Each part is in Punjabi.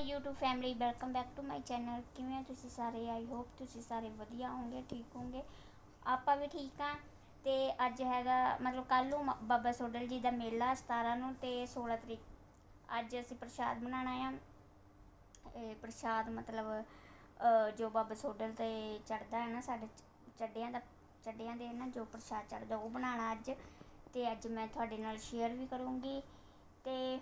YouTube family welcome back to my channel ਕਿਵੇਂ ਤੁਸੀਂ ਸਾਰੇ? ਆਈ ਹੋਪ ਤੁਸੀਂ ਸਾਰੇ ਵਧੀਆ ਹੋਵੋਗੇ, ਠੀਕ ਹੋਵੋਗੇ। ਆਪਾਂ ਵੀ ਠੀਕ ਆ ਤੇ ਅੱਜ ਹੈਗਾ, ਮਤਲਬ ਕੱਲ ਨੂੰ ਮ- ਬਾਬਾ ਸੋਡਲ ਜੀ ਦਾ ਮੇਲਾ 17 ਨੂੰ ਤੇ 16 ਤਰੀਕ। ਅੱਜ ਅਸੀਂ ਪ੍ਰਸ਼ਾਦ ਬਣਾਉਣਾ ਆ। ਇਹ ਪ੍ਰਸ਼ਾਦ ਮਤਲਬ ਜੋ ਬਾਬਾ ਸੋਡਲ ਤੇ ਚੜਦਾ ਹੈ ਨਾ, ਸਾਡੇ ਚੱਡਿਆਂ ਦਾ ਚੱਡਿਆਂ ਦੇ ਨਾ ਜੋ ਪ੍ਰਸ਼ਾਦ ਚੜਦਾ ਉਹ ਬਣਾਉਣਾ ਅੱਜ। ਤੇ ਅੱਜ ਮੈਂ ਤੁਹਾਡੇ ਨਾਲ ਸ਼ੇਅਰ ਵੀ ਕਰੂੰਗੀ। ਤੇ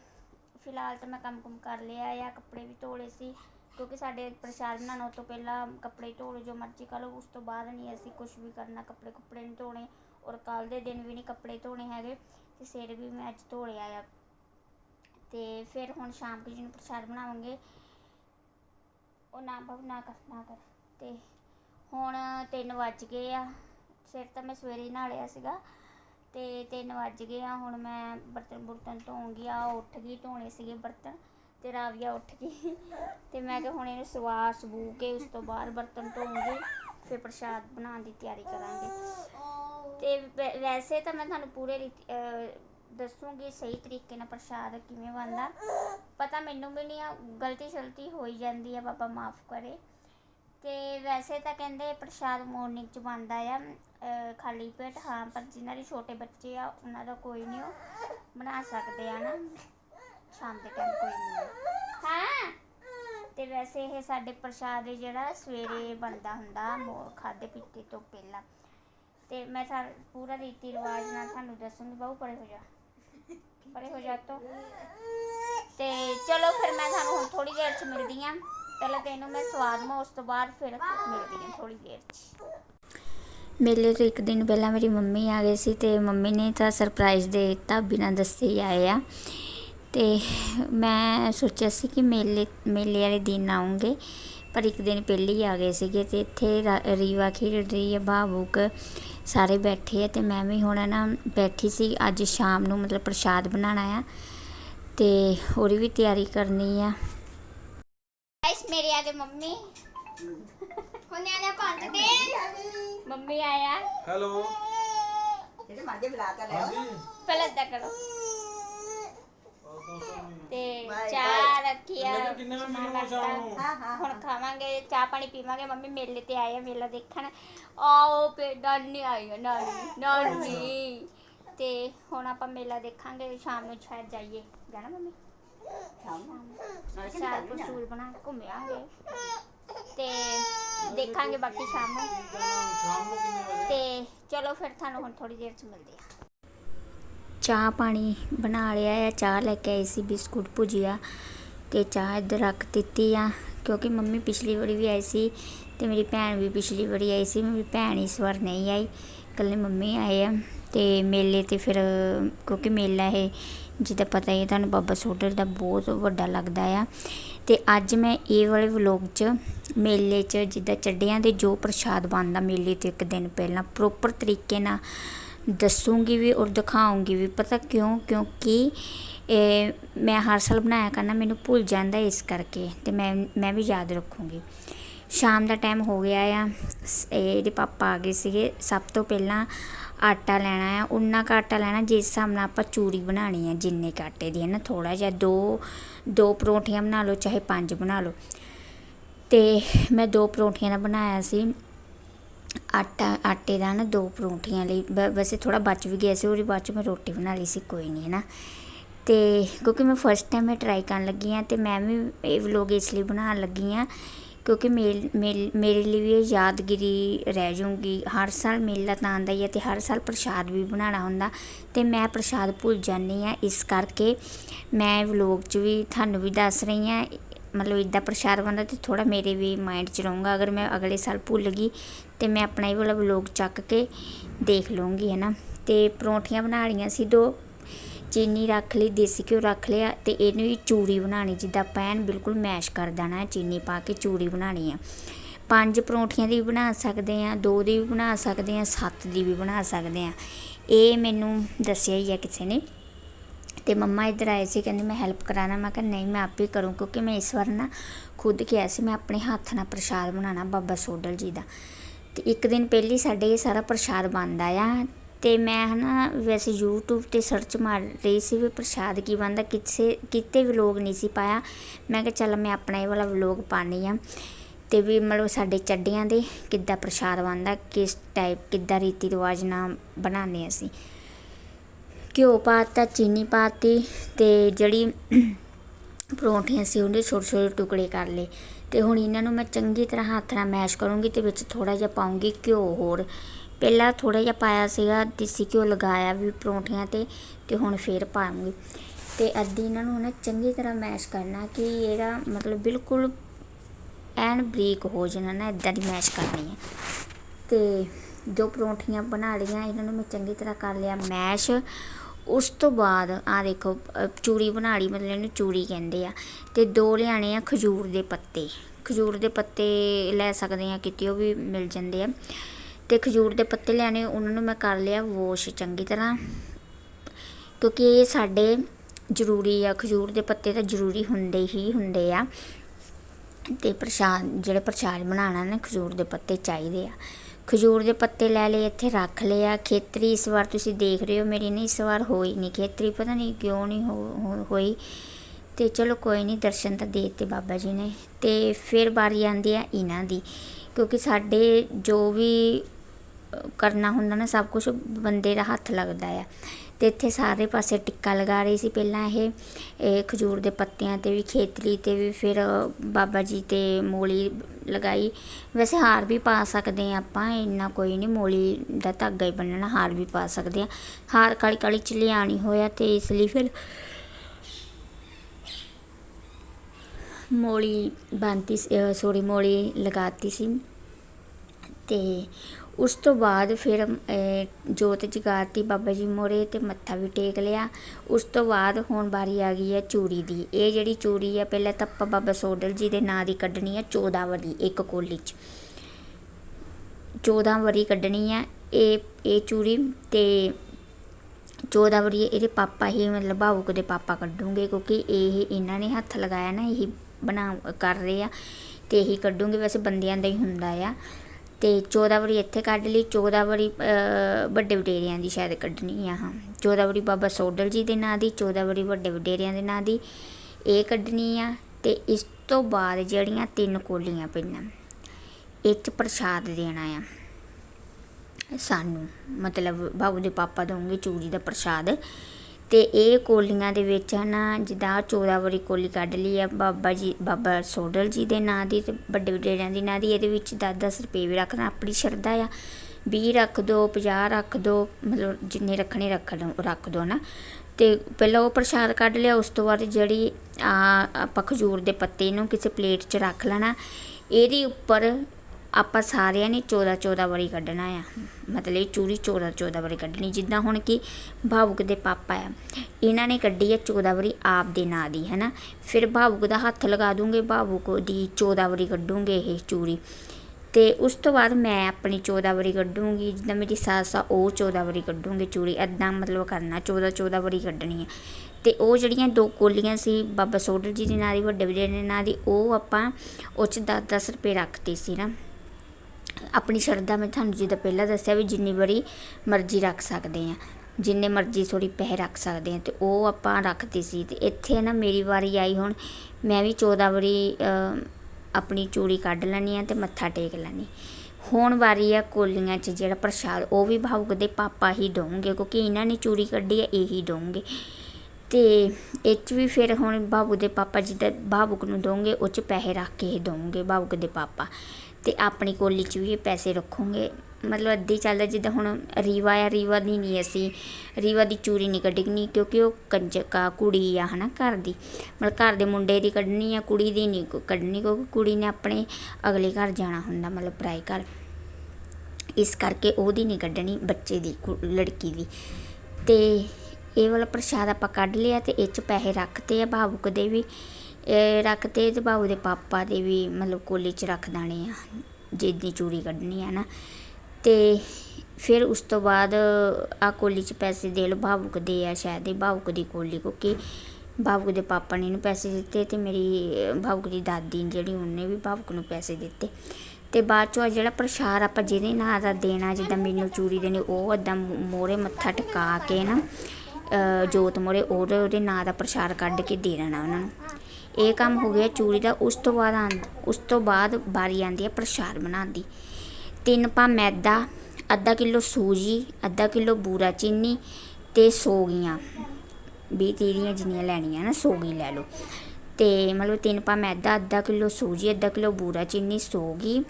ਫਿਲਹਾਲ ਤਾਂ ਮੈਂ ਕੰਮ ਕੁਮ ਕਰ ਲਿਆ ਆ, ਕੱਪੜੇ ਵੀ ਧੋਲੇ ਸੀ, ਕਿਉਂਕਿ ਸਾਡੇ ਪ੍ਰਸ਼ਾਦ ਬਣਾਉਣ ਤੋਂ ਪਹਿਲਾਂ ਕੱਪੜੇ ਧੋ ਲਓ ਜੋ ਮਰਜ਼ੀ ਕਰ ਲਓ, ਉਸ ਤੋਂ ਬਾਅਦ ਨਹੀਂ ਅਸੀਂ ਕੁਝ ਵੀ ਕਰਨਾ, ਕੱਪੜੇ ਕੁੱਪੜੇ ਨਹੀਂ ਧੋਣੇ ਔਰ ਕੱਲ ਦੇ ਦਿਨ ਵੀ ਨਹੀਂ ਕੱਪੜੇ ਧੋਣੇ ਹੈਗੇ, ਤੇ ਸਿਰ ਵੀ ਮੈਂ ਅੱਜ ਧੋ ਲਿਆ ਆ। ਤੇ ਫਿਰ ਹੁਣ ਸ਼ਾਮ ਕੁ ਜਿਹਨੂੰ ਪ੍ਰਸ਼ਾਦ ਬਣਾਵਾਂਗੇ, ਉਹ ਨਾ ਬਾਬੂ, ਨਾ ਕਰ ਨਾ ਕਰ, ਤੇ ਹੁਣ 3 ਵੱਜ ਗਏ ਆ ਸਿਰ ਤਾਂ ਮੈਂ ਸਵੇਰੇ ਹੀ ਨਹਾ ਲਿਆ ਸੀਗਾ। ਤੇ 3 ਵੱਜ ਗਏ ਆ, ਹੁਣ ਮੈਂ ਬਰਤਨ ਬੁਰਤਨ ਧੋਉਂਗੀ ਆ ਉੱਠ ਗਈ, ਧੋਣੇ ਸੀਗੇ ਬਰਤਨ ਤੇ ਰਾਵੀਆ ਉੱਠ ਗਈ। ਤੇ ਮੈਂ ਕਿਹਾ ਹੁਣ ਇਹਨੂੰ ਸਵਾ ਸਬੂ ਕੇ ਉਸ ਤੋਂ ਬਾਅਦ ਬਰਤਨ ਧੋਉਂਗੀ ਫਿਰ ਪ੍ਰਸ਼ਾਦ ਬਣਾਉਣ ਦੀ ਤਿਆਰੀ ਕਰਾਂਗੇ। ਤੇ ਵੈ- ਵੈਸੇ ਤਾਂ ਮੈਂ ਤੁਹਾਨੂੰ ਪੂਰੇ ਰੀਤੀ- ਅਹ ਦੱਸੂਗੀ ਸਹੀ ਤਰੀਕੇ ਨਾਲ ਪ੍ਰਸ਼ਾਦ ਕਿਵੇਂ ਬਣਦਾ। ਪਤਾ ਮੈਨੂੰ ਵੀ ਨਹੀਂ ਆ ਗਲਤੀ ਸ਼ਲਤੀ ਹੋਈ ਜਾਂਦੀ ਆ, ਬਾਬਾ ਮਾਫ ਕਰੇ। ਤੇ ਵੈਸੇ ਤਾਂ ਕਹਿੰਦੇ ਪ੍ਰਸ਼ਾਦ ਮੋਰਨਿੰਗ ਚ ਬਣਦਾ ਆ ਖਾਲੀ ਪੇਟ, ਹਾਂ, ਪਰ ਜਿਨ੍ਹਾਂ ਦੇ ਛੋਟੇ ਬੱਚੇ ਆ, ਉਹਨਾਂ ਦਾ ਕੋਈ ਨਹੀਂ ਉਹ ਬਣਾ ਸਕਦੇ ਆ ਨਾ। ਸ਼ਾਮ ਦੇ ਟਾਈਮ ਕੋਈ ਨਹੀਂ ਹਾਂ। ਤੇ ਵੈਸੇ ਇਹ ਸਾਡੇ ਪ੍ਰਸ਼ਾਦ ਜਿਹੜਾ ਸਵੇਰੇ ਬਣਦਾ ਹੁੰਦਾ, ਮੋ, ਖਾਦੇ ਪੀਤੇ ਤੋਂ ਪਹਿਲਾਂ। ਤੇ ਮੈਂ ਤਾਂ ਪੂਰਾ ਰੀਤੀ ਰਿਵਾਜ ਨਾਲ ਤੁਹਾਨੂੰ ਦੱਸੂੰਗੀ, ਬਾਹੂ ਪਰੇ ਹੋ ਜਾ। ਪਰੇ ਹੋ ਜਾ ਤੋ। ਤੇ ਚਲੋ ਫਿਰ ਮੈਂ ਤੁਹਾਨੂੰ ਹੁਣ ਥੋੜੀ ਦੇਰ ਚ ਮਿਲਦੀ ਆ। ਪਹਿਲਾਂ ਤੇ ਇਹਨੂੰ ਮੈਂ ਸਵਾਦ ਮਾ ਉਸ ਤੋਂ ਬਾਅਦ ਫਿਰ ਮਿਲਦੀ ਆ ਥੋੜੀ ਦੇਰ ਚ। ਮੇਲੇ ਤੋਂ ਇੱਕ ਦਿਨ ਪਹਿਲਾਂ ਮੇਰੀ ਮੰਮੀ ਆ ਗਈ ਸੀ ਤੇ ਮੰਮੀ ਨੇ ਤਾਂ ਸਰਪ੍ਰਾਈਜ਼ ਦੇ ਦਿੱਤਾ, ਬਿਨਾਂ ਦੱਸੇ ਹੀ ਆਏ ਆ। ਤੇ ਮੈਂ ਸੋਚਿਆ ਸੀ ਕਿ ਮੇਲੇ ਮੇਲੇ ਵਾਲੇ ਦਿਨ ਆਉਂਗੇ, ਪਰ ਇੱਕ ਦਿਨ ਪਹਿਲੇ ਹੀ ਆ ਗਏ ਸੀਗੇ ਤੇ ਇੱਥੇ ਰ, ਰੀਵਾ ਖੇਡ ਰਹੀ ਹੈ, ਭਾਵੁਕ ਸਾਰੇ ਬੈਠੇ ਆ ਤੇ ਮੈਂ ਵੀ ਹੁਣ ਨਾ ਬੈਠੀ ਸੀ, ਅੱਜ ਸ਼ਾਮ ਨੂੰ ਮਤਲਬ ਪ੍ਰਸ਼ਾਦ ਬਣਾਉਣਾ ਆ ਤੇ ਉਹਦੀ ਵੀ ਤਿਆਰੀ ਕਰਨੀ ਆ। ਗਾਇਸ ਮੇਰੇ ਆ ਗਏ ਮੰਮੀ ਹੁਣੇ ਆਲੇ ਪੰਜ ਦੇ ਮੰਮੀ ਆਇਆ ਹੈਲੋ ਜਿਹੜੇ ਮਰਜ਼ੀ ਬੁਲਾ ਕੇ ਲਿਆਓ ਹਾਂਜੀ ਪਹਿਲਾਂ ਇਦਾਂ ਕਰੋ ਤੇ ਬਾਏ, ਚਾਹ ਰੱਖੀ ਆ ਕਿੰਨੇ ਕਿੰਨੇ ਵਜੇ ਮਿਲੂਗਾ ਸ਼ਾਮ ਨੂੰ ਹਾਂ ਹਾਂ ਹੁਣ ਖਾਵਾਂਗੇ ਚਾਹ ਪਾਣੀ ਪੀਵਾਂਗੇ ਮੰਮੀ ਮੇਲੇ ਤੇ ਆਏ ਆ ਮੇਲਾ ਦੇਖਣ ਆਓ ਪੇ ਨਾਨੀ ਆਈ ਆ ਨਾਨੀ ਨਾਨੀ ਤੇ ਹੁਣ ਆਪਾਂ ਮੇਲਾ ਦੇਖਾਂਗੇ ਸ਼ਾਮ ਨੂੰ ਸ਼ਾਇਦ ਜਾਈਏ ਜਾਣਾ ਮੰਮੀ ਸ਼ਾਮ ਨੂੰ ਨਾਲ ਬਣਾ ਘੁੰਮਿਆਂਗੇ ਤੇ ਦੇਖਾਂਗੇ ਬਾਕੀ ਸ਼ਾਮ ਨੂੰ ਸ਼ਾਮ ਨੂੰ ਕਿੰਨੇ ਵਜੇ ਤੇ ਚਲੋ ਫਿਰ ਤੁਹਾਨੂੰ ਹੁਣ ਥੋੜੀ ਦੇਰ ਚ ਮਿਲਦੇ ਆ ਚਾਹ ਪਾਣੀ ਬਣਾ ਲਿਆ ਆ ਚਾਹ ਲੈ ਕੇ ਆਈ ਸੀ ਬਿਸਕੁਟ ਭੁਜੀਆ ਤੇ ਚਾਹ ਇੱਧਰ ਰੱਖ ਦਿੱਤੀ ਆ ਕਿਉਂਕਿ ਮੰਮੀ ਪਿਛਲੀ ਵਾਰੀ ਵੀ ਆਈ ਸੀ ਤੇ ਮੇਰੀ ਭੈਣ ਵੀ ਪਿਛਲੀ ਵਾਰੀ ਆਈ ਸੀ ਮੇਰੀ ਭੈਣ ਇਸ ਵਾਰ ਨਹੀਂ ਆਈ ਇਕੱਲੇ ਮੰਮੀ ਆਏ ਆ ਤੇ ਮੇਲੇ ਤੇ ਫਿਰ ਕਿਉਂਕਿ ਮੇਲਾ ਇਹ ਜਿੱਦਾਂ ਪਤਾ ਹੀ ਹੈ ਤੁਹਾਨੂੰ ਬਾਬਾ ਸੋਡਰ ਦਾ ਬਹੁਤ ਵੱਡਾ ਲੱਗਦਾ ਆ। ਤੇ ਅੱਜ ਮੈਂ ਇਹ ਵਾਲੇ ਵਲੋਗ 'ਚ ਮੇਲੇ 'ਚ ਜਿੱਦਾਂ ਚੱਡਿਆਂ ਦੇ ਜੋ ਪ੍ਰਸ਼ਾਦ ਬਣਦਾ ਮੇਲੇ ਤੋਂ ਇੱਕ ਦਿਨ ਪਹਿਲਾਂ ਪ੍ਰੋਪਰ ਤਰੀਕੇ ਨਾਲ ਦੱਸੂਗੀ ਵੀ ਔਰ ਦਿਖਾਉਂਗੀ ਵੀ ਪਤਾ ਕਿਉਂ? ਕਿਉਂਕਿ ਇਹ ਮੈਂ ਹਰ ਸਾਲ ਬਣਾਇਆ ਕਰਨਾ, ਮੈਨੂੰ ਭੁੱਲ ਜਾਂਦਾ ਇਸ ਕਰਕੇ ਤੇ ਮੈਂ ਮੈਂ ਵੀ ਯਾਦ ਰੱਖੂੰਗੀ। ਸ਼ਾਮ ਦਾ ਟਾਈਮ ਹੋ ਗਿਆ ਆ ਇਹਦੇ ਪਾਪਾ ਆ ਗਏ ਸੀਗੇ। ਸਭ ਤੋਂ ਪਹਿਲਾਂ ਆਟਾ ਲੈਣਾ ਆ ਉਨਾ ਕੁ ਆਟਾ ਲੈਣਾ, ਜਿਸ ਹਿਸਾਬ ਨਾਲ ਆਪਾਂ ਚੂਰੀ ਬਣਾਉਣੀ ਹੈ ਜਿੰਨੇ ਕੁ ਆਟੇ ਦੀ ਹੈ ਨਾ, ਥੋੜ੍ਹਾ ਜਿਹਾ, ਦੋ ਦੋ ਪਰੌਂਠੀਆਂ ਬਣਾ ਲਓ, ਚਾਹੇ ਪੰਜ ਬਣਾ ਲਓ। ਅਤੇ ਮੈਂ ਦੋ ਪਰੌਂਠੀਆਂ ਦਾ ਬਣਾਇਆ ਸੀ। ਆਟਾ, ਆਟੇ ਦਾ ਨਾ ਦੋ ਪਰੌਂਠੀਆਂ ਲਈ, ਵ- ਵੈਸੇ ਥੋੜਾ ਬਚ ਵੀ ਗਿਆ ਸੀ, ਉਹਦੇ ਬਾਅਦ ਚ ਮੈਂ ਰੋਟੀ ਬਣਾ ਲਈ ਸੀ, ਕੋਈ ਨਹੀਂ, ਹੈ ਨਾ। ਤੇ ਕਿਉਂਕਿ ਮੈਂ ਫਸਟ ਟਾਈਮ ਇਹ ਟਰਾਈ ਕਰਨ ਲੱਗੀ ਆ ਤੇ ਮੈਂ ਵੀ ਇਹ ਵਲੋਗ ਇਸ ਲਈ ਬਣਾਉਣ ਲੱਗੀ ਆ ਕਿਉਂਕਿ ਮੇਲ- ਮੇਲ- ਮੇਰੇ ਲਈ ਵੀ ਇਹ ਯਾਦਗਿਰੀ ਰਹਿ ਜਾਊਗੀ। ਹਰ ਸਾਲ ਮੇਲਾ ਤਾਂ ਆਉਂਦਾ ਹੀ ਹੈ ਅਤੇ ਹਰ ਸਾਲ ਪ੍ਰਸ਼ਾਦ ਵੀ ਬਣਾਉਣਾ ਹੁੰਦਾ ਅਤੇ ਮੈਂ ਪ੍ਰਸ਼ਾਦ ਭੁੱਲ ਜਾਂਦੀ ਹਾਂ। ਇਸ ਕਰਕੇ ਮੈਂ ਵਲੋਗ 'ਚ ਵੀ ਤੁਹਾਨੂੰ ਵੀ ਦੱਸ ਰਹੀ ਹਾਂ, ਮਤਲਬ ਇਦਾਂ ਪ੍ਰਸ਼ਾਦ ਬਣਦਾ ਤੇ ਥੋੜਾ ਮੇਰੇ ਵੀ ਮਾਈਂਡ 'ਚ ਰਹੂੰਗਾ। ਅਗਰ ਮੈਂ ਅਗਲੇ ਸਾਲ ਭੁੱਲ ਗਈ ਤੇ ਮੈਂ ਆਪਣਾ ਹੀ ਵਾਲਾ ਵਲੋਗ ਚੱਕ ਕੇ ਦੇਖ ਲਵਾਂਗੀ ਹੈ ਨਾ। ਤੇ ਪਰੌਂਠੀਆਂ ਬਣਾ ਲਈਆਂ ਸੀ ਦੋ। ਚੀਨੀ ਰੱਖ ਲਈ, ਦੇਸੀ ਘਿਓ ਰੱਖ ਲਿਆ ਤੇ ਇਹਨੂੰ ਹੀ ਚੂਰੀ ਬਣਾਣੀ ਜਿੱਦਾਂ ਪੈਨ ਬਿਲਕੁਲ ਮੈਸ਼ ਕਰ ਦੇਣਾ, ਚੀਨੀ ਪਾ ਕੇ ਚੂਰੀ ਬਣਾਣੀ ਆ। ਪੰਜ ਪਰੌਂਠੀਆਂ ਦੀ ਵੀ ਬਣਾ ਸਕਦੇ ਆ, ਦੋ ਦੀ ਵੀ ਬਣਾ ਸਕਦੇ ਆ, ਸੱਤ ਦੀ ਵੀ ਬਣਾ ਸਕਦੇ ਆ। ਇਹ ਮੈਨੂੰ ਦੱਸਿਆ ਹੀ ਆ ਕਿਸੇ ਨੇ ਤੇ ਮੰਮਾ ਇੱਧਰ ਆਏ ਸੀ, ਕਹਿੰਦੇ ਮੈਂ ਹੈਲਪ ਕਰਾਣਾ ਮੈਂ ਕਿਹਾ ਨਹੀਂ ਮੈਂ ਆਪੇ ਕਰੂੰ, ਕਿਉਂਕਿ ਮੈਂ ਇਸ ਵਾਰ ਨਾ ਖੁਦ ਕਿਹਾ ਸੀ ਮੈਂ ਆਪਣੇ ਹੱਥ ਨਾਲ ਪ੍ਰਸ਼ਾਦ ਬਣਾਉਣਾ, ਬਾਬਾ ਸੋਡਲ ਜੀ ਦਾ। ਤੇ ਇੱਕ ਦਿਨ ਪਹਿਲੀ ਸਾਡੇ ਇਹ ਸਾਰਾ ਪ੍ਰਸ਼ਾਦ ਬਣਦਾ ਆ ਤੇ ਮੈਂ ਹਨਾ ਵੈਸੇ YouTube ਤੇ ਸਰਚ ਮਾਰ ਰਹੀ ਸੀ ਵੀ ਪ੍ਰਸ਼ਾਦ ਕੀ ਬਣਦਾ ਕਿਸੇ ਕਿਤੇ ਵਲੋਗ ਨਹੀਂ ਸੀ ਪਾਇਆ। ਮੈਂ ਕਿਹਾ ਚੱਲ ਮੈਂ ਆਪਣਾ ਇਹ ਵਾਲਾ ਵਲੋਗ ਪਾਣੀ ਆ ਤੇ ਵੀ ਮਤਲਬ ਸਾਡੇ ਚੱਡੀਆਂ ਦੇ ਕਿੱਦਾਂ ਪ੍ਰਸ਼ਾਦ ਬਣਦਾ, ਕਿਸ ਟਾਈਪ ਕਿੱਦਾਂ ਰੀਤੀ ਰਿਵਾਜ ਨਾਲ ਬਣਾਉਂਦੇ ਅਸੀਂ। ਘਿਓ ਪਾਤਾ, ਚੀਨੀ ਪਾਤੀ ਤੇ ਜਿਹੜੀ ਪਰੌਂਠੀਆਂ ਸੀ ਉਹਦੇ ਛੋਟੇ ਛੋਟੇ ਟੁਕੜੇ ਕਰ ਲਏ। ਤੇ ਹੁਣ ਇਹਨਾਂ ਨੂੰ ਮੈਂ ਚੰਗੀ ਤਰ੍ਹਾਂ ਹੱਥ ਨਾਲ ਮੈਸ਼ ਕਰੂੰਗੀ ਤੇ ਵਿੱਚ ਥੋੜਾ ਜਿਹਾ ਪਾਉਂਗੀ ਘਿਓ ਹੋਰ। ਪਹਿਲਾਂ ਥੋੜਾ ਜਿਹਾ ਪਾਇਆ ਸੀਗਾ ਦੇਸੀ ਘਿਓ ਲਗਾਇਆ ਵੀ ਪਰੌਂਠੀਆਂ ਤੇ ਤੇ ਹੁਣ ਫੇਰ ਪਾਉਂਗੀ ਤੇ ਅੱਧੀ ਇਹਨਾਂ ਨੂੰ ਨਾ ਚੰਗੀ ਤਰ੍ਹਾਂ ਮੈਸ਼ ਕਰਨਾ ਕਿ ਇਹਦਾ ਮਤਲਬ ਬਿਲਕੁਲ ਐਨ ਬਰੀਕ ਹੋ ਜਾਣਾ ਨਾ ਇਦਾਂ ਦੀ ਮੈਸ਼ ਕਰਨੀ ਹੈ। ਤੇ ਜੋ ਪਰੌਂਠੀਆਂ ਬਣਾ ਲਈਆਂ ਇਹਨਾਂ ਨੂੰ ਮੈਂ ਚੰਗੀ ਤਰ੍ਹਾਂ ਕਰ ਲਿਆ ਮੈਸ਼। ਉਸ ਤੋਂ ਬਾਅਦ ਆ ਦੇਖੋ ਅ, ਚੂਰੀ ਬਣਾ ਲਈ ਮਤਲਬ ਇਹਨੂੰ ਚੂਰੀ ਕਹਿੰਦੇ ਆ। ਤੇ ਦੋ ਲਿਆਣੇ ਆ ਖਜੂਰ ਦੇ ਪੱਤੇ। ਖਜੂਰ ਦੇ ਪੱਤੇ ਲੈ ਸਕਦੇ ਆ ਕਿਤੇ ਉਹ ਵੀ ਮਿਲ ਜਾਂਦੇ ਆ। ਤੇ ਖਜੂਰ ਦੇ ਪੱਤੇ ਲੈਣੇ ਉਹਨਾਂ ਨੂੰ ਮੈਂ ਕਰ ਲਿਆ ਵੋਸ਼ ਚੰਗੀ ਤਰ੍ਹਾਂ। ਕਿਉਂਕਿ ਇਹ ਸਾਡੇ ਜ਼ਰੂਰੀ ਆ, ਖਜੂਰ ਦੇ ਪੱਤੇ ਤਾਂ ਜ਼ਰੂਰੀ ਹੁੰਦੇ ਹੀ ਹੁੰਦੇ ਆ। ਤੇ ਪ੍ਰਸ਼ਾਦ, ਜਿਹੜੇ ਪ੍ਰਸ਼ਾਦ ਬਣਾਉਣਾ ਨਾ, ਖਜੂਰ ਦੇ ਪੱਤੇ ਚਾਹੀਦੇ ਆ। ਖਜੂਰ ਦੇ ਪੱਤੇ ਲੈ ਲਏ, ਇੱਥੇ ਰੱਖ ਲਿਆ। ਖੇਤਰੀ ਇਸ ਵਾਰ ਤੁਸੀਂ ਦੇਖ ਰਹੇ ਹੋ, ਮੇਰੀ ਨਹੀਂ ਇਸ ਵਾਰ ਹੋਈ ਨਹੀਂ ਖੇਤਰੀ, ਪਤਾ ਨਹੀਂ ਕਿਉਂ ਨਹੀਂ ਹੋ- ਹੋਈ। ਤੇ ਚਲੋ ਕੋਈ ਨਹੀਂ ਦਰਸ਼ਨ ਤਾਂ ਦੇ ਦਿੱਤੇ ਬਾਬਾ ਜੀ ਨੇ। ਤੇ ਫਿਰ ਵਾਰੀ ਆਉਂਦੀ ਆ ਇਹਨਾਂ ਦੀ, ਕਿਉਂਕਿ ਸਾਡੇ ਜੋ ਵੀ ਕਰਨਾ ਹੁੰਦਾ ਨਾ, ਸਭ ਕੁਝ ਬੰਦੇ ਦਾ ਹੱਥ ਲੱਗਦਾ ਆ। ਤੇ ਇੱਥੇ ਸਾਰੇ ਪਾਸੇ ਟਿੱਕਾ ਲਗਾ ਰਹੀ ਸੀ ਪਹਿਲਾਂ ਇਹ ਇਹ ਖਜੂਰ ਦੇ ਪੱਤਿਆਂ ਤੇ ਵੀ ਖੇਤਰੀ ਤੇ ਵੀ, ਫਿਰ ਬਾਬਾ ਜੀ ਤੇ ਮੂਲੀ ਲਗਾਈ। ਵੈਸੇ ਹਾਰ ਵੀ ਪਾ ਸਕਦੇ ਆ ਆਪਾਂ, ਇੰਨਾ ਕੋਈ ਨਹੀਂ, ਮੂਲੀ ਦਾ ਧਾਗਾ ਹੀ ਬੰਨਣਾ, ਹਾਰ ਵੀ ਪਾ ਸਕਦੇ ਆ ਹਾਰ ਕਾਲੀ ਕਾਲੀ ਚ ਲਿਆਣੀ ਹੋਇਆ ਤੇ ਇਸ ਲਈ ਫਿਰ ਮੋਲੀ ਬੰਤੀ ਸੋਰੀ ਮੋਲੀ ਲਗਾਤੀ ਸੀ। ਤੇ ਉਸ ਤੋਂ ਬਾਅਦ ਫਿਰ ਜੋਤ ਜਗਾਤੀ ਬਾਬਾ ਜੀ ਮੋਰੇ ਤੇ ਮੱਥਾ ਵੀ ਟੇਕ ਲਿਆ। ਉਸ ਤੋਂ ਬਾਅਦ ਹੁਣ ਵਾਰੀ ਆ ਗਈ ਹੈ ਚੂਰੀ ਦੀ। ਇਹ ਜਿਹੜੀ ਚੂਰੀ ਹੈ ਪਹਿਲਾਂ ਤਾਂ ਆਪਾਂ ਬਾਬਾ ਸੋਡਲ ਜੀ ਦੇ ਨਾਂ ਦੀ ਕੱਢਣੀ ਹੈ 14 ਵਾਰੀ, ਇੱਕ ਕੋਲੀ 'ਚ। 14 ਵਾਰੀ ਕੱਢਣੀ ਹੈ ਇਹ ਇਹ ਚੂਰੀ ਤੇ 14 ਵਾਰੀ ਇਹਦੇ ਪਾਪਾ ਹੀ ਮਤਲਬ ਭਾਵੁਕ ਦੇ ਪਾਪਾ ਕੱਢੂਗੇ ਕਿਉਂਕਿ ਇਹ ਇਹਨਾਂ ਨੇ ਹੱਥ ਲਗਾਇਆ ਨਾ, ਇਹ ਬਣਾ, ਕਰ ਰਹੇ ਆ ਤੇ ਇਹੀ ਕੱਢੂਗੇ, ਵੈਸੇ ਬੰਦਿਆਂ ਦਾ ਹੀ ਹੁੰਦਾ ਆ। ਤੇ 14 ਵਾਰੀ ਇੱਥੇ ਕੱਢ ਲਈ 14 ਵਾਰੀ ਵੱਡੇ ਵਡੇਰਿਆਂ ਦੀ ਸ਼ਾਇਦ ਕੱਢਣੀ ਆ ਹਾਂ। 14 ਵਾਰੀ ਬਾਬਾ ਸੋਡਲ ਜੀ ਦੇ ਨਾਂ ਦੀ 14 ਵਾਰੀ ਵੱਡੇ ਵਡੇਰਿਆਂ ਦੇ ਨਾਂ ਦੀ ਇਹ ਕੱਢਣੀ ਆ ਤੇ ਇਸ ਤੋਂ ਬਾਅਦ ਜਿਹੜੀਆਂ ਤਿੰਨ ਕੋਲੀਆਂ ਪਈਆਂ, ਇਹ 'ਚ ਪ੍ਰਸ਼ਾਦ ਦੇਣਾ ਆ। ਸਾਨੂੰ, ਮਤਲਬ ਬਾਬੂ ਦੇ ਪਾਪਾ ਦੋਗੇ ਚੂਰੀ ਦਾ ਪ੍ਰਸ਼ਾਦ। ਤੇ ਇਹ ਕੋਲੀਆਂ ਦੇ ਵਿੱਚ ਨਾ ਜਿੱਦਾਂ 14 ਵਾਰੀ ਕੋਲੀ ਕੱਢ ਲਈ ਆ, ਬਾਬਾ ਜੀ, ਬਾਬਾ ਸੋਡਲ ਜੀ ਦੇ ਨਾਂ ਦੀ ਤੇ ਵੱਡੇ ਵਡੇਰਿਆਂ ਦੀ ਨਾਂ ਦੀ, ਇਹਦੇ ਵਿੱਚ 10-10 ਰੁਪਏ ਵੀ ਰੱਖਣਾ, ਆਪਣੀ ਸ਼ਰਧਾ ਆ। 20 ਰੱਖ ਦੋ 50 ਰੱਖ ਦੋ, ਮਤਲਬ ਜਿੰਨੇ ਰੱਖਣੇ ਰੱਖ ਲਓ, ਰੱਖ ਦੋ ਨਾ। ਤੇ ਪਹਿਲਾਂ ਉਹ ਪ੍ਰਸ਼ਾਦ ਕੱਢ ਲਿਆ, ਉਸ ਤੋਂ ਬਾਅਦ ਜਿਹੜੀ ਆਪਾਂ ਖਜੂਰ ਦੇ ਪੱਤੇ ਨੂੰ ਕਿਸੇ ਪਲੇਟ 'ਚ ਰੱਖ ਲੈਣਾ। ਇਹਦੇ ਉੱਪਰ ਆਪਾਂ ਸਾਰਿਆਂ ਨੇ 14 14 ਵਾਰੀ ਕੱਢਣਾ ਆ। ਮਤਲਬ ਇਹ ਚੂੜੀ 14 14 ਵਾਰੀ ਕੱਢਣੀ। ਜਿੱਦਾਂ ਹੁਣ ਕਿ ਭਾਵੁਕ ਦੇ ਪਾਪਾ ਆ। ਇਹਨਾਂ ਨੇ ਕੱਢੀ ਆ 14 ਵਾਰੀ ਆਪ ਦੇ ਨਾਂ ਦੀ, ਹੈਨਾ? ਫਿਰ ਭਾਵੁਕ ਦਾ ਹੱਥ ਲਗਾ ਦੂੰਗੇ, ਭਾਵੁਕ ਦੀ 14 ਵਾਰੀ ਕੱਢੂੰਗੇ ਇਹ ਚੂੜੀ। ਤੇ ਉਸ ਤੋਂ ਬਾਅਦ ਮੈਂ ਆਪਣੀ 14 ਵਾਰੀ ਕੱਢੂੰਗੀ। ਜਿੱਦਾਂ ਮੇਰੀ ਸੱਸ ਆ, ਉਹ 14 ਵਾਰੀ ਕੱਢੂੰਗੀ ਚੂੜੀ। ਐਦਾਂ ਮਤਲਬ ਕਰਨਾ 14 14 ਵਾਰੀ ਕੱਢਣੀ ਹੈ ਤੇ ਉਹ ਜਿਹੜੀਆਂ ਦੋ ਕੋਲੀਆਂ ਸੀ, ਬਾਬਾ ਸੋਡਲ ਜੀ ਦੇ ਨਾਂ ਦੀ, ਵੱਡੇ ਵੀਰੇ ਦੇ ਨਾਂ ਦੀ, ਉਹ ਆਪਾਂ ਉਹ 'ਚ 10 10 ਰੁਪਏ ਰੱਖਤੇ ਸੀ ਨਾ। ਆਪਣੀ ਸ਼ਰਧਾ ਮੈਂ ਤੁਹਾਨੂੰ ਜਿੱਦਾਂ ਪਹਿਲਾਂ ਦੱਸਿਆ ਵੀ ਜਿੰਨੀ ਵਾਰੀ ਮਰਜ਼ੀ ਰੱਖ ਸਕਦੇ ਹਾਂ। ਜਿੰਨੇ ਮਰਜ਼ੀ ਥੋੜ੍ਹੀ ਪੈਸੇ ਰੱਖ ਸਕਦੇ ਹਾਂ ਅਤੇ ਉਹ ਆਪਾਂ ਰੱਖਦੇ ਸੀ ਅਤੇ ਇੱਥੇ ਨਾ ਮੇਰੀ ਵਾਰੀ ਆਈ ਹੁਣ, ਮੈਂ ਵੀ 14 ਵਾਰੀ ਆਪਣੀ ਚੂੜੀ ਕੱਢ ਲੈਣੀ ਆ ਅਤੇ ਮੱਥਾ ਟੇਕ ਲੈਣੀ ਹੁਣ ਵਾਰੀ ਆ ਕੋਲੀਆਂ 'ਚ ਜਿਹੜਾ ਪ੍ਰਸ਼ਾਦ, ਉਹ ਵੀ ਭਾਵੁਕ ਦੇ ਪਾਪਾ ਹੀ ਦਊਂਗੇ ਕਿਉਂਕਿ ਇਹਨਾਂ ਨੇ ਚੂੜੀ ਕੱਢੀ ਆ ਇਹੀ ਦਊਂਗੇ ਤੇ ਇਹ 'ਚ ਵੀ ਫਿਰ ਹੁਣ ਬਾਬੂ ਦੇ ਪਾਪਾ ਜਿੱਦਾਂ ਭਾਵੁਕ ਨੂੰ ਦੋਗੇ ਉਹ 'ਚ ਪੈਸੇ ਰੱਖ ਕੇ ਹੀ ਦਊਂਗੇ ਭਾਵੁਕ ਦੇ ਪਾਪਾ। ਤੇ ਆਪਣੀ ਕੋਲੀ 'ਚ ਵੀ ਪੈਸੇ ਰੱਖੋਗੇ। ਮਤਲਬ ਅੱਧੀ ਚੱਲਦਾ ਜਿੱਦਾਂ ਹੁਣ ਰੀਵਾ ਆ, ਰੀਵਾ ਦੀ ਨਹੀਂ ਅਸੀਂ, ਰੀਵਾ ਦੀ ਚੂਰੀ ਨਹੀਂ ਕੱਢਣੀ ਕਿਉਂਕਿ ਉਹ ਕੰਜਕਾ ਕੁੜੀ ਆ ਹਨਾ ਘਰ ਦੀ। ਮਤਲਬ ਘਰ ਦੇ ਮੁੰਡੇ ਦੀ ਕੱਢਣੀ ਆ, ਕੁੜੀ ਦੀ ਨਹੀਂ ਕੱਢਣੀ ਕਿਉਂਕਿ ਕੁੜੀ ਨੇ ਆਪਣੇ ਅਗਲੇ ਘਰ ਜਾਣਾ ਹੁੰਦਾ ਮਤਲਬ ਪਰਾਏ ਘਰ। ਇਸ ਕਰਕੇ ਉਹਦੀ ਨਹੀਂ ਕੱਢਣੀ ਬੱਚੇ ਦੀ, ਕੁ- ਲੜਕੀ ਦੀ। ਤੇ ਇਹ ਵਾਲਾ ਪ੍ਰਸ਼ਾਦ ਆਪਾਂ ਕੱਢ ਲਿਆ ਤੇ ਇਹ ਚ ਪੈਸੇ ਰੱਖਤੇ ਆ, ਭਾਵੁਕ ਦੇ ਵੀ। ਇਹ ਰੱਖਤੇ ਤੇ ਬਾਬੂ ਦੇ ਪਾਪਾ ਦੇ ਵੀ ਮਤਲਬ ਕੋਲੀ ਚ ਰੱਖ ਦੇਣੇ ਆ ਜਿੱਦੀ ਚੂੜੀ ਕੱਢਣੀ ਆ ਨਾ। ਤੇ ਫਿਰ ਉਸ ਤੋਂ ਬਾਅਦ ਆ ਕੋਲੀ ਚ ਪੈਸੇ ਦੇ ਲਓ ਭਾਵੁਕ ਦੇ ਆ ਸ਼ਾਇਦ, ਇਹ ਭਾਵੁਕ ਦੀ ਕੋਲੀ ਕਿਉਂਕਿ ਭਾਵੁਕ ਦੇ ਪਾਪਾ ਨੇ ਇਹਨੂੰ ਪੈਸੇ ਦਿੱਤੇ ਤੇ ਮੇਰੀ ਭਾਵੁਕ ਦੀ ਦਾਦੀ ਜਿਹੜੀ ਉਹਨੇ ਵੀ ਭਾਵੁਕ ਨੂੰ ਪੈਸੇ ਦਿੱਤੇ। ਤੇ ਬਾਅਦ ਚੋਂ ਜਿਹੜਾ ਪ੍ਰਸ਼ਾਦ ਆਪਾਂ ਜਿਹਦੇ ਨਾਂ ਦਾ ਦੇਣਾ, ਜਿੱਦਾਂ ਮੈਨੂੰ ਚੂੜੀ ਦੇਣੀ, ਉਹ ਏਦਾਂ ਮੋਰੇ ਮੱਥਾ ਟਿਕਾ ਕੇ ਨਾ ਜੋਤ ਮੋਰੇ ਉਹਦੇ ਉਹਦੇ ਨਾਂ ਦਾ ਪ੍ਰਸ਼ਾਦ ਕੱਢ ਕੇ ਦੇ ਦੇਣਾ ਉਹਨਾਂ ਨੂੰ। ਇਹ ਕੰਮ ਹੋ ਗਿਆ ਚੂਰੀ ਦਾ, ਉਸ ਤੋਂ ਬਾਅਦ ਆਂ- ਉਸ ਤੋਂ ਬਾਅਦ ਬਾਰੀ ਆਉਂਦੀ ਹੈ ਪ੍ਰਸ਼ਾਦ ਬਣਾਉਣ ਦੀ। ਤਿੰਨ ਪਾ ਮੈਦਾ, ਅੱਧਾ ਕਿਲੋ ਸੂਜੀ, ਅੱਧਾ ਕਿਲੋ ਬੂਰਾ ਚੀਨੀ ਤੇ ਸੋਗੀਆਂ। ਵੀਹ ਤੀਹ ਦੀਆਂ ਜਿੰਨੀਆਂ ਲੈਣੀਆਂ ਨਾ, ਸੋਗੀ ਲੈ ਲਓ। ਤੇ ਮਤਲਬ ਤਿੰਨ ਪਾ ਮੈਦਾ, ਅੱਧਾ ਕਿਲੋ ਸੂਜੀ, ਅੱਧਾ ਕਿਲੋ ਬੂਰਾ ਚੀਨੀ, ਸੋਗੀ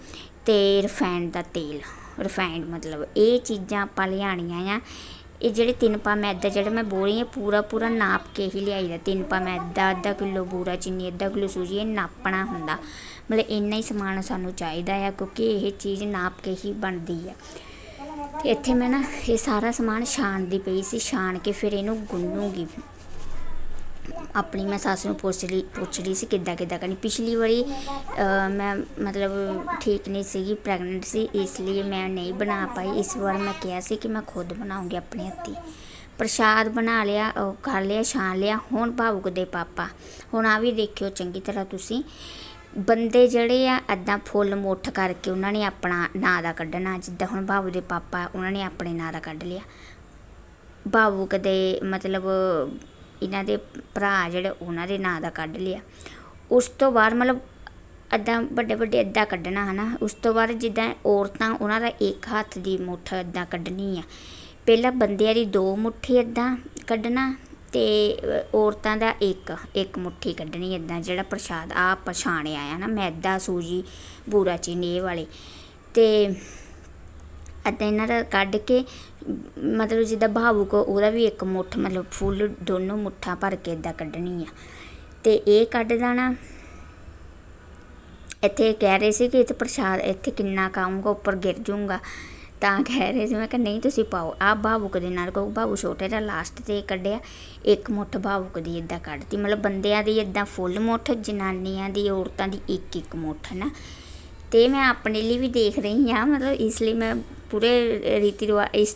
ਤੇ ਰਿਫਾਈਨਡ ਦਾ ਤੇਲ। ਰਿਫਾਈਨਡ ਮਤਲਬ ਇਹ ਚੀਜ਼ਾਂ ਆਪਾਂ ਲਿਆਣੀਆਂ ਆ। ਇਹ ਜਿਹੜੇ ਤਿੰਨ ਪਾ ਮੈਦਾ ਜਿਹੜਾ ਮੈਂ ਬੋਲ ਰਹੀ ਹਾਂ, ਪੂਰਾ ਪੂਰਾ ਨਾਪ ਕੇ ਹੀ ਲਿਆਈ ਦਾ ਤਿੰਨ ਪਾ ਮੈਦਾ ਅੱਧਾ ਕਿਲੋ ਬੂਰਾ ਚੀਨੀ, ਅੱਧਾ ਕਿਲੋ ਸੂਜੀ, ਇਹ ਨਾਪਣਾ ਹੁੰਦਾ। ਮਤਲਬ ਇੰਨਾ ਹੀ ਸਮਾਨ ਸਾਨੂੰ ਚਾਹੀਦਾ ਆ, ਕਿਉਂਕਿ ਇਹ ਚੀਜ਼ ਨਾਪ ਕੇ ਹੀ ਬਣਦੀ ਆ। ਤੇ ਇੱਥੇ ਮੈਂ ਨਾ, ਇਹ ਸਾਰਾ ਸਮਾਨ ਛਾਣਦੀ ਪਈ ਸੀ, ਛਾਣ ਕੇ ਫਿਰ ਇਹਨੂੰ ਗੁੰਨੂਗੀ। ਆਪਣੀ ਮੈਂ ਸੱਸ ਨੂੰ ਪੁੱਛ ਲਈ, ਪੁੱਛ ਰਹੀ ਸੀ ਕਿੱਦਾਂ ਕਿੱਦਾਂ ਕਰਨੀ। ਪਿਛਲੀ ਵਾਰੀ ਮੈਂ ਮਤਲਬ ਠੀਕ ਨਹੀਂ ਸੀਗੀ ਪ੍ਰੈਗਨੈਂਟ ਸੀ, ਇਸ ਲਈ ਮੈਂ ਨਹੀਂ ਬਣਾ ਪਾਈ। ਇਸ ਵਾਰ ਮੈਂ ਕਿਹਾ ਸੀ ਕਿ ਮੈਂ ਖੁਦ ਬਣਾਉਂਗੀ ਆਪਣੇ ਹੱਥੀਂ। ਪ੍ਰਸ਼ਾਦ ਬਣਾ ਲਿਆ ਕਰ ਲਿਆ, ਛਾਣ ਲਿਆ। ਹੁਣ ਭਾਵੁਕ ਦੇ ਪਾਪਾ। ਹੁਣ ਆ ਵੀ ਦੇਖਿਓ ਚੰਗੀ ਤਰ੍ਹਾਂ ਤੁਸੀਂ। ਬੰਦੇ ਜਿਹੜੇ ਆ ਅੱਦਾਂ ਫੁੱਲ ਮੁੱਠ ਕਰਕੇ ਉਹਨਾਂ ਨੇ ਆਪਣਾ ਨਾਂ ਦਾ ਕੱਢਣਾ। ਜਿੱਦਾਂ ਹੁਣ ਭਾਵੂ ਦੇ ਪਾਪਾ, ਉਹਨਾਂ ਨੇ ਆਪਣੇ ਨਾਂ ਦਾ ਕੱਢ ਲਿਆ। ਭਾਵੁਕ ਦੇ ਮਤਲਬ ਇਹਨਾਂ ਦੇ ਭਰਾ ਜਿਹੜੇ ਉਹਨਾਂ ਦੇ ਨਾਂ ਦਾ ਕੱਢ ਲਿਆ। ਉਸ ਤੋਂ ਬਾਅਦ ਮਤਲਬ ਅੱਦਾਂ ਵੱਡੇ ਵੱਡੇ ਅੱਧਾ ਕੱਢਣਾ ਹਨਾ। ਉਸ ਤੋਂ ਬਾਅਦ ਜਿੱਦਾਂ ਔਰਤਾਂ ਉਹਨਾਂ ਦਾ ਇੱਕ ਹੱਥ ਦੀ ਮੁੱਠ ਅੱਦਾਂ ਕੱਢਣੀ ਆ। ਪਹਿਲਾਂ ਬੰਦਿਆਂ ਦੀ ਦੋ ਮੁੱਠੀ ਅੱਦਾਂ ਕੱਢਣਾ ਤੇ ਔਰਤਾਂ ਦਾ ਇੱਕ ਇੱਕ ਮੁੱਠੀ ਕੱਢਣੀ ਅੱਦਾਂ ਜਿਹੜਾ ਪ੍ਰਸ਼ਾਦ ਆ ਪਛਾਣਿਆ ਆ ਨਾ ਮੈਦਾ, ਸੂਜੀ, ਬੂਰਾ ਚੀਨੀ ਇਹ ਵਾਲੇ। ਤੇ ਅਤੇ ਇਹਨਾਂ ਦਾ ਕੱਢ ਕੇ, ਮਤਲਬ ਜਿੱਦਾਂ ਭਾਵੁਕ ਉਹਦਾ ਵੀ ਇੱਕ ਮੁੱਠ, ਮਤਲਬ ਫੁੱਲ ਦੋਨੋਂ ਮੁੱਠਾਂ ਭਰ ਕੇ ਇੱਦਾਂ ਕੱਢਣੀ ਆ। ਤੇ ਇਹ ਕੱਢ ਦੇਣਾ। ਇੱਥੇ ਕਹਿ ਰਹੇ ਸੀ ਕਿ ਇੱਥੇ ਪ੍ਰਸ਼ਾਦ, ਇੱਥੇ ਕਿੰਨਾ ਕਾਉਂਗਾ ਉੱਪਰ ਗਿਰ ਜਾਊਗਾ। ਤਾਂ ਕਹਿ ਰਹੇ ਸੀ, ਮੈਂ ਕਿ ਨਹੀਂ ਤੁਸੀਂ ਪਾਓ। ਆ ਭਾਵੁਕ ਦੇ ਨਾਲ ਕੋ ਭਾਵੁ ਛੋਟੇ ਦਾ ਲਾਸਟ ਤੇ ਕੱਢਿਆ, ਇੱਕ ਮੁੱਠ ਭਾਵੁਕ ਦੀ ਇਦਾਂ ਕੱਢਤੀ। ਮਤਲਬ ਬੰਦਿਆਂ ਦੀ ਇਦਾਂ ਫੁੱਲ ਮੁੱਠ, ਜਨਾਨੀਆਂ ਦੀ ਔਰਤਾਂ ਦੀ ਇੱਕ ਇੱਕ ਮੁੱਠ ਨਾ ਤੇ ਮੈਂ ਆਪਣੇ ਲਈ ਵੀ ਦੇਖ ਰਹੀ ਹਾਂ, ਮਤਲਬ ਇਸ ਲਈ ਮੈਂ ਪੂਰੇ ਰੀਤੀ ਰਿਵਾਜ਼ ਇਸ,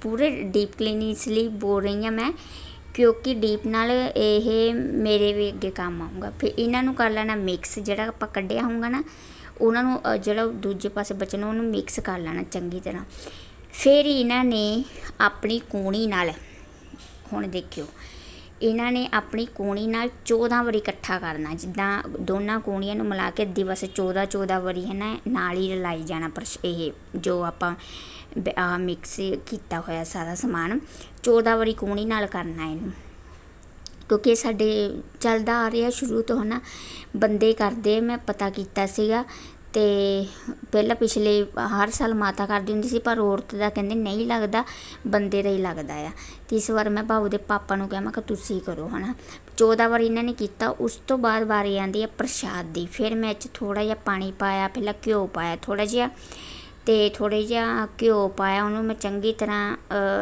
ਪੂਰੇ ਡੀਪ ਕਲੀਨ ਇਸ ਲਈ ਬੋਲ ਰਹੀ ਹਾਂ ਮੈਂ, ਕਿਉਂਕਿ ਡੀਪ ਨਾਲ ਇਹ ਮੇਰੇ ਵੀ ਅੱਗੇ ਕੰਮ ਆਊਗਾ। ਫਿਰ ਇਹਨਾਂ ਨੂੰ ਕਰ ਲੈਣਾ ਮਿਕਸ ਜਿਹੜਾ ਆਪਾਂ ਕੱਢਿਆ ਹੋਊਗਾ ਨਾ, ਉਹਨਾਂ ਨੂੰ ਜਿਹੜਾ ਦੂਜੇ ਪਾਸੇ ਬਚਣਾ, ਉਹਨੂੰ ਮਿਕਸ ਕਰ ਲੈਣਾ ਚੰਗੀ ਤਰ੍ਹਾਂ। ਫਿਰ ਇਹਨਾਂ ਨੇ ਆਪਣੀ ਕੂਣੀ ਨਾਲ, ਹੁਣ ਦੇਖਿਓ ਇਹਨਾਂ ਨੇ ਆਪਣੀ ਕੂਣੀ ਨਾਲ 14 ਵਾਰੀ ਇਕੱਠਾ ਕਰਨਾ। ਜਿੱਦਾਂ ਦੋਨਾਂ ਕੂਣੀਆਂ ਨੂੰ ਮਿਲਾ ਕੇ ਦਿਵਸ ਪਾਸੇ 14 14 ਵਾਰੀ ਹੈ ਨਾ, ਨਾਲ ਹੀ ਰਲਾਈ ਜਾਣਾ ਪਰ ਇਹ ਜੋ ਆਪਾਂ ਬ- ਮਿਕਸ ਕੀਤਾ ਹੋਇਆ ਸਾਰਾ ਸਮਾਨ 14 ਵਾਰੀ ਕੂਣੀ ਨਾਲ ਕਰਨਾ ਇਹਨੂੰ। ਕਿਉਂਕਿ ਸਾਡੇ ਚੱਲਦਾ ਆ ਰਿਹਾ ਸ਼ੁਰੂ ਤੋਂ ਹਨਾ, ਬੰਦੇ ਕਰਦੇ ਮੈਂ ਪਤਾ ਕੀਤਾ ਸੀਗਾ ਤੇ ਪਹਿਲਾਂ ਪਿਛਲੇ ਹਰ ਸਾਲ ਮਾਤਾ ਕਰਦੀ ਹੁੰਦੀ ਸੀ, ਪਰ ਔਰਤ ਦਾ ਕਹਿੰਦੇ ਨਹੀਂ ਲੱਗਦਾ, ਬੰਦੇ ਦਾ ਹੀ ਲੱਗਦਾ ਆ। ਤੇ ਇਸ ਵਾਰ ਮੈਂ ਭਾਊ ਦੇ ਪਾਪਾ ਨੂੰ ਕਿਹਾ, ਮੈਂ ਕਿ ਤੁਸੀਂ ਕਰੋ ਹਨਾ। 14 ਵਾਰ ਇਹਨਾਂ ਨੇ ਕੀਤਾ, ਉਸ ਤੋਂ ਬਾਅਦ ਵਾਰੀ ਆਂਦੀ ਹੈ ਪ੍ਰਸ਼ਾਦ ਦੀ। ਫਿਰ ਮੈਂ ਇਹ 'ਚ ਥੋੜਾ ਜਿਹਾ ਪਾਣੀ ਪਾਇਆ, ਪਹਿਲਾਂ ਘਿਓ ਪਾਇਆ ਥੋੜਾ ਜਿਹਾ, ਤੇ ਥੋੜੇ ਜਿਹਾ ਘਿਓ ਪਾਇਆ, ਉਹਨੂੰ ਮੈਂ ਚੰਗੀ ਤਰ੍ਹਾਂ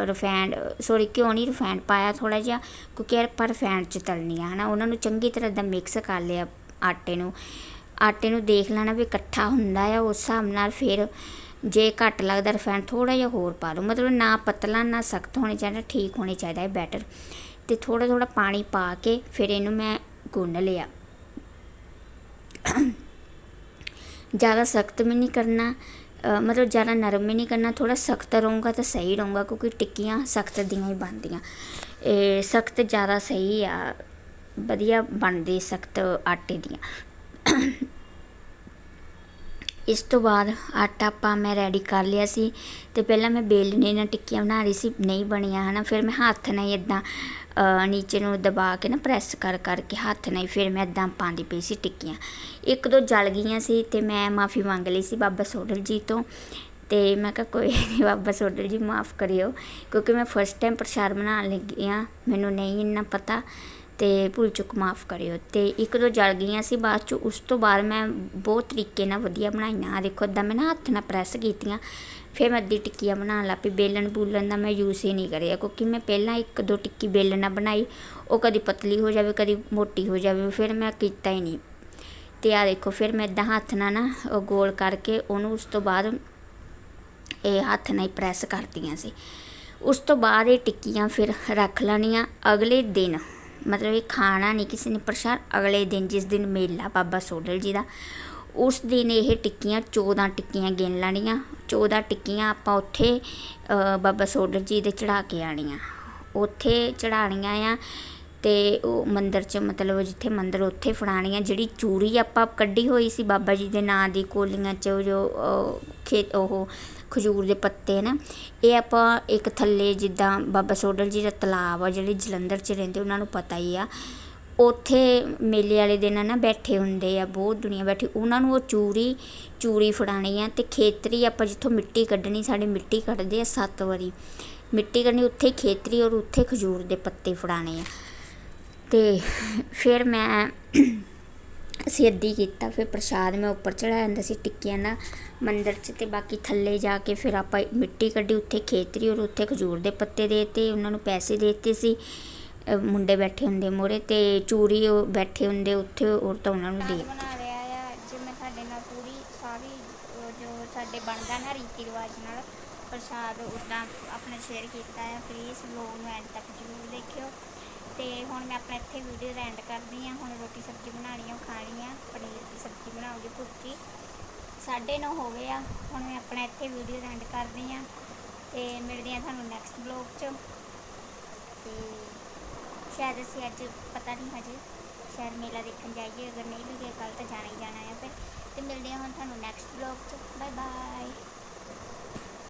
ਰਿਫਾਈਂਡ ਸੋਰੀ ਘਿਓ ਨਹੀਂ ਰਿਫਾਈਂਡ ਪਾਇਆ ਥੋੜਾ ਜਿਹਾ, ਕਿਉਂਕਿ ਆਪਾਂ ਰਿਫਾਈਂਡ ਚ ਤਲਨੀ ਆ ਹਨਾ। ਉਹਨਾਂ ਨੂੰ ਚੰਗੀ ਤਰ੍ਹਾਂ ਦਾ ਮਿਕਸ ਕਰ ਲਿਆ ਆਟੇ ਨੂੰ। ਆਟੇ ਨੂੰ ਦੇਖ ਲੈਣਾ ਵੀ ਇਕੱਠਾ ਹੁੰਦਾ ਆ, ਉਸ ਹਿਸਾਬ ਨਾਲ ਫਿਰ ਜੇ ਘੱਟ ਲੱਗਦਾ ਰਿਫਾਈਨ ਥੋੜਾ ਜਿਹਾ ਹੋਰ ਪਾ ਲਓ। ਮਤਲਬ ਨਾ ਪਤਲਾ, ਨਾ ਸਖਤ ਹੋਣਾ ਚਾਹੀਦਾ, ਠੀਕ ਹੋਣਾ ਚਾਹੀਦਾ ਹੈ ਬੈਟਰ ਤੇ ਥੋੜਾ ਥੋੜਾ ਪਾਣੀ ਪਾ ਕੇ ਫਿਰ ਇਹਨੂੰ ਮੈਂ ਗੁੰਨ ਲਿਆ। ਜ਼ਿਆਦਾ ਸਖਤ ਵੀ ਨਹੀਂ ਕਰਨਾ ਮਤਲਬ ਜ਼ਿਆਦਾ ਨਰਮ ਵੀ ਨਹੀਂ ਕਰਨਾ ਥੋੜਾ ਸਖਤ ਰਹੂੰਗਾ ਤਾਂ ਸਹੀ ਰਹੂੰਗਾ, ਕਿਉਂਕਿ ਟਿੱਕੀਆਂ ਸਖਤ ਦੀਆਂ ਹੀ ਬਣਦੀਆਂ। ਇਹ ਸਖਤ ਜ਼ਿਆਦਾ ਸਹੀ ਆ, ਵਧੀਆ ਬਣਦੇ ਸਖਤ ਆਟੇ ਦੀਆਂ। ਇਸ ਤੋਂ ਬਾਅਦ ਆਟਾ ਆਪਾਂ ਮੈਂ ਰੈਡੀ ਕਰ ਲਿਆ ਸੀ ਤੇ ਪਹਿਲਾਂ ਮੈਂ ਬੇਲਣੇ ਨਾਲ ਟਿੱਕੀਆਂ ਬਣਾ ਰਹੀ ਸੀ, ਨਹੀਂ ਬਣੀਆਂ ਹਨਾ, ਫਿਰ ਮੈਂ ਹੱਥ ਨਾਲ ਹੀ ਇਦਾਂ ਨੀਚੇ ਨੂੰ ਦਬਾ ਕੇ ਨਾ ਪ੍ਰੈਸ ਕਰ ਕਰਕੇ ਹੱਥ ਨਾਲ ਹੀ ਫਿਰ ਮੈਂ ਇਦਾਂ ਪਾਉਂਦੀ ਪਈ ਸੀ ਟਿੱਕੀਆਂ। ਇੱਕ ਦੋ ਜਲ ਗਈਆਂ ਸੀ ਤੇ ਮੈਂ ਮਾਫੀ ਮੰਗ ਲਈ ਸੀ ਬਾਬਾ ਸੋਡਲ ਜੀ ਤੋਂ ਤੇ ਮੈਂ ਕਿਹਾ ਕੋਈ ਨਹੀਂ ਬਾਬਾ ਸੋਡਲ ਜੀ ਮਾਫ ਕਰਿਓ, ਕਿਉਂਕਿ ਮੈਂ ਫਸਟ ਟਾਈਮ ਪ੍ਰਸ਼ਾਦ ਬਣਾਉਣ ਲੱਗੀ ਆ ਮੈਨੂੰ ਨਹੀਂ ਇੰਨਾ ਪਤਾ। ਅਤੇ ਭੁੱਲ ਚੁੱਕ ਮਾਫ ਕਰਿਓ। ਅਤੇ ਇੱਕ ਦੋ ਜਲ ਗਈਆਂ ਸੀ ਬਾਅਦ ਚ, ਉਸ ਤੋਂ ਬਾਅਦ ਮੈਂ ਬਹੁਤ ਤਰੀਕੇ ਨਾਲ ਵਧੀਆ ਬਣਾਈਆਂ। ਆਹ ਦੇਖੋ ਇੱਦਾਂ ਮੈਂ ਨਾ ਹੱਥ ਨਾਲ ਪ੍ਰੈਸ ਕੀਤੀਆਂ, ਫਿਰ ਮੈਂ ਅੱਧੀ ਟਿੱਕੀਆਂ ਬਣਾਉਣ ਲੱਗ ਪਈ। ਬੇਲਣ ਬੂਲਣ ਦਾ ਮੈਂ ਯੂਜ਼ ਹੀ ਨਹੀਂ ਕਰਿਆ, ਕਿਉਂਕਿ ਮੈਂ ਪਹਿਲਾਂ ਇੱਕ ਦੋ ਟਿੱਕੀ ਬੇਲਣ ਨਾਲ ਬਣਾਈ, ਉਹ ਕਦੀ ਪਤਲੀ ਹੋ ਜਾਵੇ, ਕਦੀ ਮੋਟੀ ਹੋ ਜਾਵੇ, ਫਿਰ ਮੈਂ ਕੀਤਾ ਹੀ ਨਹੀਂ। ਤੇ ਆ ਦੇਖੋ, ਫਿਰ ਮੈਂ ਇਦਾਂ ਹੱਥ ਨਾਲ ਨਾ ਉਹ ਗੋਲ ਕਰਕੇ ਉਹਨੂੰ ਉਸ ਤੋਂ ਬਾਅਦ ਇਹ ਹੱਥ ਨਾਲ ਹੀ ਪ੍ਰੈਸ ਕਰਦੀਆਂ ਸੀ। ਉਸ ਤੋਂ ਬਾਅਦ ਇਹ ਟਿੱਕੀਆਂ ਫਿਰ ਰੱਖ ਲੈਣੀਆਂ ਅਗਲੇ ਦਿਨ। ਮਤਲਬ ਇਹ ਖਾਣਾ ਨਹੀਂ ਕਿਸੇ ਨੇ ਪ੍ਰਸ਼ਾਦ ਅਗਲੇ ਦਿਨ ਜਿਸ ਦਿਨ ਮੇਲਾ ਬਾਬਾ ਸੋਡਲ ਜੀ ਦਾ ਉਸ ਦਿਨ ਇਹ ਟਿੱਕੀਆਂ 14 ਟਿੱਕੀਆਂ ਗਿਣ ਲੈਣੀਆਂ। 14 ਟਿੱਕੀਆਂ ਆਪਾਂ ਉੱਥੇ ਬਾਬਾ ਸੋਡਲ ਜੀ ਦੇ ਚੜਾ ਕੇ ਆਣੀਆਂ ਉੱਥੇ ਚੜਾਣੀਆਂ ਆ ਤੇ ਉਹ ਮੰਦਰ 'ਚ ਮਤਲਬ ਜਿੱਥੇ ਮੰਦਰ ਉੱਥੇ ਫੜਾਣੀਆਂ ਜਿਹੜੀ ਚੂੜੀ ਆਪਾਂ ਕੱਢੀ ਹੋਈ ਸੀ ਬਾਬਾ ਜੀ ਦੇ ਨਾਂ ਦੀ ਕੋਲੀਆਂ 'ਚ ਜੋ ਅ, ਖੇਤ ਉਹ ਖਜੂਰ ਦੇ ਪੱਤੇ ਨਾ, ਇਹ ਆਪਾਂ ਇੱਕ ਥੱਲੇ ਜਿੱਦਾਂ ਬਾਬਾ ਸੋਡਲ ਜੀ ਦਾ ਤਲਾਬ ਆ, ਜਿਹੜੇ ਜਲੰਧਰ 'ਚ ਰਹਿੰਦੇ, ਉਹਨਾਂ ਨੂੰ ਪਤਾ ਹੀ ਆ। ਉੱਥੇ ਮੇਲੇ ਵਾਲੇ ਦਿਨ ਨਾ ਬੈਠੇ ਹੁੰਦੇ ਆ, ਬਹੁਤ ਦੁਨੀਆ ਬੈਠੀ, ਉਹਨਾਂ ਨੂੰ ਉਹ ਚੂਰੀ ਚੂਰੀ ਫੜਾਣੀ ਆ ਤੇ ਖੇਤਰੀ ਆਪਾਂ ਜਿੱਥੋਂ ਮਿੱਟੀ ਕੱਢਣੀ, ਸਾਡੇ ਮਿੱਟੀ ਕੱਢਦੇ ਆ ਸੱਤ ਵਾਰੀ। ਮਿੱਟੀ ਕੱਢਣੀ, ਉੱਥੇ ਹੀ ਖੇਤਰੀ ਔਰ ਉੱਥੇ ਖਜੂਰ ਦੇ ਪੱਤੇ ਫੜਾਣੇ ਆ। ਤੇ ਫਿਰ ਮੈਂ ਅਸੀਂ ਅੱਧੀ ਕੀਤਾ, ਫਿਰ ਪ੍ਰਸ਼ਾਦ ਮੈਂ ਉੱਪਰ ਚੜਾਇਆ ਹੁੰਦਾ ਸੀ ਟਿੱਕੀਆਂ ਨਾਲ ਮੰਦਰ 'ਚ ਅਤੇ ਬਾਕੀ ਥੱਲੇ ਜਾ ਕੇ ਫਿਰ ਆਪਾਂ ਮਿੱਟੀ ਕੱਢੀ, ਉੱਥੇ ਖੇਤਰੀ ਔਰ ਉੱਥੇ ਖਜੂਰ ਦੇ ਪੱਤੇ ਦੇਤੇ, ਉਹਨਾਂ ਨੂੰ ਪੈਸੇ ਦੇਤੇ ਸੀ। ਮੁੰਡੇ ਬੈਠੇ ਹੁੰਦੇ ਮੋਰੇ ਤੇ ਚੂਰੀ ਉਹ ਬੈਠੇ ਹੁੰਦੇ ਉੱਥੇ ਔਰ ਤਾਂ ਉਹਨਾਂ ਨੂੰ ਦੇ ਬਣਾ ਰਿਹਾ ਆ, ਅੱਜ ਮੈਂ ਤੁਹਾਡੇ ਨਾਲ ਪੂਰੀ ਸਾਰੀ, ਅਹ ਜੋ ਸਾਡੇ ਬਣਦਾ ਨਾ ਰੀਤੀ ਰਿਵਾਜ ਨਾਲ ਪ੍ਰਸ਼ਾਦ, ਉਦਾਂ ਆਪਣਾ ਸ਼ੇਅਰ ਕੀਤਾ ਹੈ ਪਲੀਜ਼ ਲੋਕ ਨੂੰ ਐਂਡ ਤੱਕ ਜ਼ਰੂਰ ਦੇਖਿਓ। ਤੇ ਹੁਣ ਮੈਂ ਆਪਣਾ ਇੱਥੇ ਵੀਡੀਓ ਦਾ ਐਂਡ ਕਰਦੀ ਹਾਂ। ਹੁਣ ਰੋਟੀ ਸਬਜ਼ੀ ਬਣਾਉਣੀ ਆ ਖਾਣੀ ਆ। ਪਨੀਰ ਦੀ ਸਬਜ਼ੀ ਬਣਾਉਗੀ ਭੁੱਜੀ ਸਾਢੇ ਨੌ ਹੋ ਗਏ ਆ। ਹੁਣ ਮੈਂ ਆਪਣਾ ਇੱਥੇ ਵੀਡੀਓ ਦਾ ਐਂਡ ਕਰਦੀ ਹਾਂ ਤੇ ਮਿਲਦੇ ਆ ਤੁਹਾਨੂੰ ਨੈਕਸਟ ਬਲੌਗ 'ਚ। ਤੇ ਸ਼ਾਇਦ ਅਸੀਂ ਅੱਜ ਪਤਾ ਨਹੀਂ ਹਜੇ, ਸ਼ਾਇਦ ਮੇਲਾ ਦੇਖਣ ਜਾਈਏ, ਅਗਰ ਨਹੀਂ ਵੀ ਗਏ ਕੱਲ ਤਾਂ ਜਾਣਾ ਹੀ ਜਾਣਾ ਹੈ ਫਿਰ। ਤੇ ਮਿਲਦੇ ਹਾਂ ਹੁਣ ਤੁਹਾਨੂੰ ਨੈਕਸਟ ਬਲੌਗ 'ਚ। Bye bye